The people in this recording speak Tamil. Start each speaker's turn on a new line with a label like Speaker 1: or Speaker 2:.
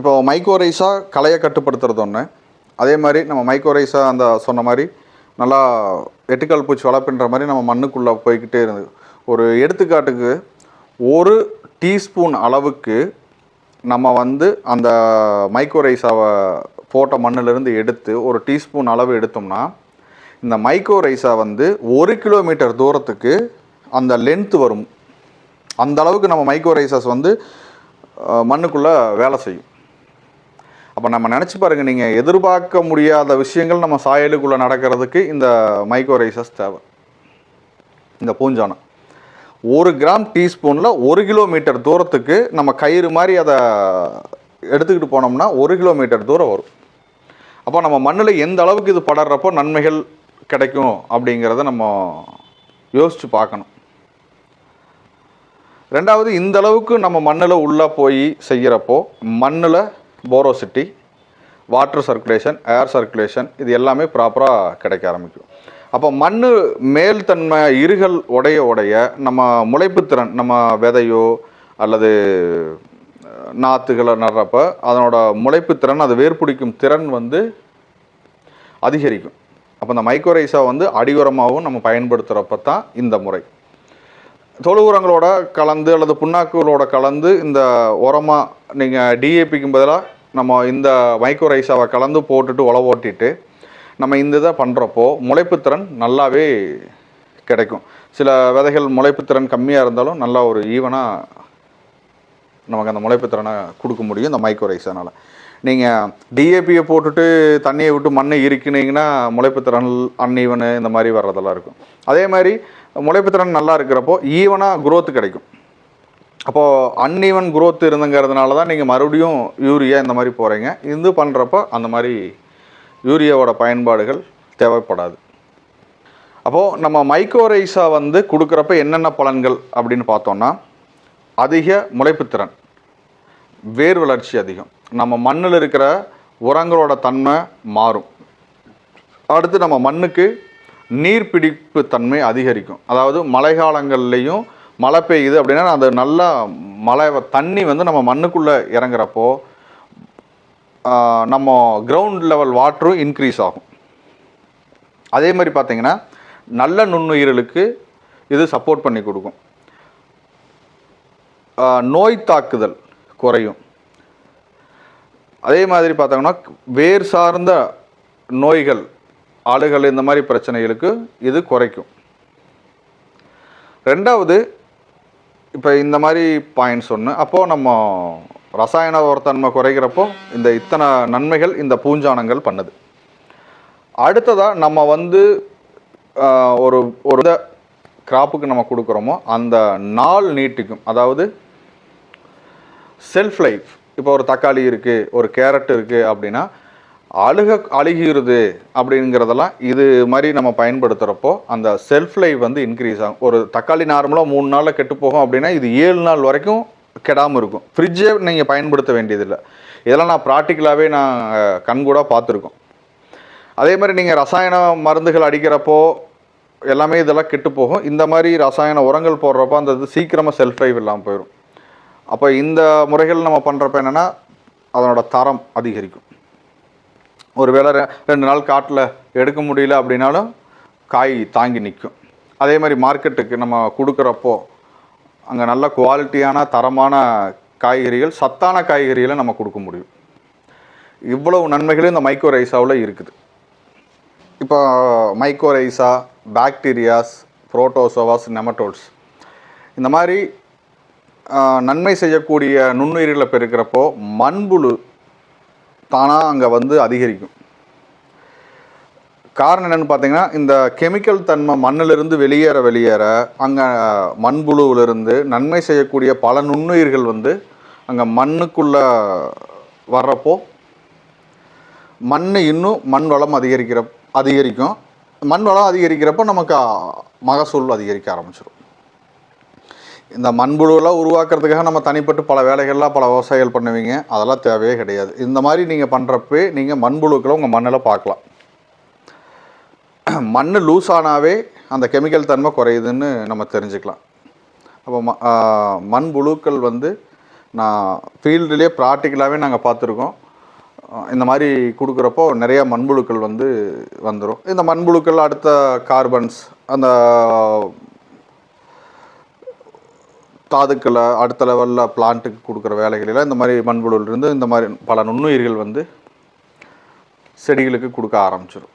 Speaker 1: இப்போ மைக்ரோரைஸாக களையை கட்டுப்படுத்துறது ஒன்று அதே மாதிரி நம்ம மைக்ரோரைஸாக அந்த சொன்ன மாதிரி நல்லா எட்டுக்கால் பூச்சி வளர்ப்புன்ற மாதிரி நம்ம மண்ணுக்குள்ளே போய்க்கிட்டே இருந்தது ஒரு எடுத்துக்காட்டுக்கு ஒரு டீஸ்பூன் அளவுக்கு நம்ம வந்து அந்த மைக்ரோரைஸாவை போட்ட மண்ணிலிருந்து எடுத்து ஒரு டீஸ்பூன் அளவு எடுத்தோம்னா இந்த மைக்கோரைஸா வந்து ஒரு கிலோமீட்டர் தூரத்துக்கு அந்த லென்த்து வரும். அந்த அளவுக்கு நம்ம மைக்கோரைசஸ் வந்து மண்ணுக்குள்ளே வேலை செய்யும். அப்போ நம்ம நினச்சி பாருங்கள் நீங்கள் எதிர்பார்க்க முடியாத விஷயங்கள் நம்ம சாயலுக்குள்ளே நடக்கிறதுக்கு இந்த மைக்ரோரைசஸ் தேவை. இந்த பூஞ்சானம் ஒரு கிராம் டீஸ்பூனில் ஒரு கிலோமீட்டர் தூரத்துக்கு நம்ம கயிறு மாதிரி அதை எடுத்துக்கிட்டு போனோம்னா ஒரு கிலோமீட்டர் தூரம் வரும். அப்போ நம்ம மண்ணில் எந்த அளவுக்கு இது படர்றப்போ நன்மைகள் கிடைக்கும் அப்படிங்கிறத நம்ம யோசித்து பார்க்கணும். ரெண்டாவது இந்த அளவுக்கு நம்ம மண்ணில் உள்ளே போய் செய்கிறப்போ மண்ணில் porosity water circulation air circulation இது எல்லாமே ப்ராப்பராக கிடைக்க ஆரம்பிக்கும். அப்போ மண் மேல் தன்மை இருகல் உடைய உடைய நம்ம முளைப்புத்திறன் நம்ம விதையோ அல்லது நாற்றுகளை நடுறப்ப அதனோட முளைப்புத்திறன் அது வேர்பிடிக்கும் திறன் வந்து அதிகரிக்கும். அப்போ இந்த மைக்ரோரைஸா வந்து அடியுரமாகவும் நம்ம பயன்படுத்துகிறப்ப தான் இந்த முறை. தொழு உரங்களோட கலந்து அல்லது புண்ணாக்குகளோட கலந்து இந்த உரமாக நீங்கள் டிஏபிக்கும் பதிலாக நம்ம இந்த மைக்ரோரைஸாவை கலந்து போட்டுட்டு உழவு ஓட்டிட்டு நம்ம இந்த இதை பண்ணுறப்போ முளைப்புத்திறன் நல்லாவே கிடைக்கும். சில விதைகள் முளைப்புத்திறன் கம்மியாக இருந்தாலும் நல்லா ஒரு ஈவனாக நமக்கு அந்த முளைப்புத்திறனை கொடுக்க முடியும் இந்த மைக்ரோரைஸானால் நீங்கள் டிஏபியை போட்டுட்டு தண்ணியை விட்டு மண்ணை இறுக்கினீங்கன்னா முளைப்புத்திறன் அன்ஈவனு இந்த மாதிரி வர்றதெல்லாம் இருக்கும். அதே மாதிரி முளைப்புத்திறன் நல்லா இருக்கிறப்போ ஈவனாக குரோத்து கிடைக்கும். அப்போது அன்இவன் குரோத் இருந்துங்கிறதுனால தான் நீங்கள் மறுபடியும் யூரியா இந்த மாதிரி போகிறீங்க இது பண்ணுறப்போ அந்த மாதிரி யூரியாவோட பயன்பாடுகள் தேவைப்படாது. அப்போது நம்ம மைக்ரோரைஸா வந்து கொடுக்குறப்ப என்னென்ன பலன்கள் அப்படின்னு பார்த்தோன்னா அதிக முளைப்புத்திறன் வேர் வளர்ச்சி அதிகம். நம்ம மண்ணில் இருக்கிற உரங்களோட தன்மை மாறும். அடுத்து நம்ம மண்ணுக்கு நீர் பிடிப்பு தன்மை அதிகரிக்கும். அதாவது மழை காலங்கள்லேயும் மழை பெய்யுது அப்படின்னா அந்த நல்லா மழை தண்ணி வந்து நம்ம மண்ணுக்குள்ளே இறங்குறப்போ நம்ம கிரவுண்ட் லெவல் வாட்டரும் இன்க்ரீஸ் ஆகும். அதே மாதிரி பார்த்தீங்கன்னா நல்ல நுண்ணுயிர்களுக்கு இது சப்போர்ட் பண்ணி கொடுக்கும். நோய் தாக்குதல் குறையும். அதே மாதிரி பார்த்தோம்னா வேர் சார்ந்த நோய்கள் ஆளுகள் இந்த மாதிரி பிரச்சனைகளுக்கு இது குறைக்கும். ரெண்டாவது இப்போ இந்த மாதிரி பாயிண்ட்ஸ் ஒன்று அப்போது நம்ம ரசாயன உரத்தன்மை குறைக்கிறப்போ இந்த இத்தனை நன்மைகள் இந்த பூஞ்சானங்கள் பண்ணுது. அடுத்ததாக நம்ம வந்து ஒரு ஒரு கிராப்புக்கு நம்ம கொடுக்குறோமோ அந்த நாள் நீட்டிக்கும். அதாவது செல்ஃப் லைஃப் இப்போ ஒரு தக்காளி இருக்குது ஒரு கேரட் இருக்குது அப்படின்னா அழுக அழுகிறது அப்படிங்கிறதெல்லாம் இது மாதிரி நம்ம பயன்படுத்துகிறப்போ அந்த செல்ஃப் லைஃப் வந்து இன்க்ரீஸ் ஆகும். ஒரு தக்காளி நார்மலாக மூணு நாளில் கெட்டு போகும் அப்படின்னா இது ஏழு நாள் வரைக்கும் கெடாமல் இருக்கும். ஃப்ரிட்ஜே நீங்கள் பயன்படுத்த வேண்டியதில்லை. இதெல்லாம் நான் ப்ராக்டிக்கலாகவே நான் கண்கூடாக பார்த்துருக்கோம். அதே மாதிரி நீங்கள் ரசாயன மருந்துகள் அடிக்கிறப்போ எல்லாமே இதெல்லாம் கெட்டு போகும். இந்த மாதிரி ரசாயன உரங்கள் போடுறப்போ அந்த இது சீக்கிரமாக செல்ஃப் லைஃப் இல்லாமல் போயிடும் அப்போ இந்த முறைகள் நம்ம பண்ணுறப்ப என்னென்னா அதனோட தரம் அதிகரிக்கும். ஒருவேளை ரெ- ரெண்டு நாள் காட்டில் எடுக்க முடியல அப்படின்னாலும் காய் தாங்கி நிற்கும். அதே மாதிரி மார்க்கெட்டுக்கு நம்ம கொடுக்குறப்போ அங்கே நல்ல குவாலிட்டியான தரமான காய்கறிகள் சத்தான காய்கறிகளை நம்ம கொடுக்க முடியும். இவ்வளவு நன்மைகளும் இந்த மைக்ரோ ரைஸாவில் இருக்குது. இப்போ மைக்ரோரைசா பாக்டீரியாஸ் புரோட்டோசோவாஸ் நெமட்டோட்ஸ் இந்த மாதிரி நன்மை செய்யக்கூடிய நுண்ணுயிர்களை பெருக்கிறப்போ மண்புழு தானாக அங்கே வந்து அதிகரிக்கும். காரணம் என்னென்னு பார்த்தீங்கன்னா இந்த கெமிக்கல் தன்மை மண்ணிலிருந்து வெளியேற வெளியேற அங்கே மண்புழுவிலிருந்து நன்மை செய்யக்கூடிய பல நுண்ணுயிர்கள் வந்து அங்கே மண்ணுக்குள்ளே வர்றப்போ மண் இன்னும் மண் வளம் அதிகரிக்கிற அதிகரிக்கும். மண் வளம் அதிகரிக்கிறப்போ நமக்கு மகசூல் அதிகரிக்க ஆரம்பிச்சிடும் இந்த மண்புழுவெல்லாம் உருவாக்குறதுக்காக நம்ம தனிப்பட்டு பல வேலைகள்லாம் பல விவசாயிகள் பண்ணுவீங்க. அதெல்லாம் தேவையே கிடையாது. இந்த மாதிரி நீங்கள் பண்ணுறப்பே நீங்கள் மண்புழுக்களை உங்கள் மண்ணில் பார்க்கலாம். மண் லூஸ் ஆனாவே அந்த கெமிக்கல் தன்மை குறையுதுன்னு நம்ம தெரிஞ்சுக்கலாம். அப்போ ம மண்புழுக்கள் வந்து நான் ஃபீல்டுலேயே ப்ராக்டிக்கலாகவே நாங்கள் பார்த்துருக்கோம். இந்த மாதிரி கொடுக்குறப்போ நிறையா மண்புழுக்கள் வந்து வந்துடும் இந்த மண்புழுக்கள் அடுத்த கார்பன்ஸ் அந்த தாதுக்களை அடுத்த லெவலில் பிளான்ட்டுக்கு கொடுக்குற வேலைகளில் இந்த மாதிரி மண்புழுவிலிருந்து இந்த மாதிரி பல நுண்ணுயிர்கள் வந்து செடிகளுக்கு கொடுக்க ஆரம்பிச்சிடும்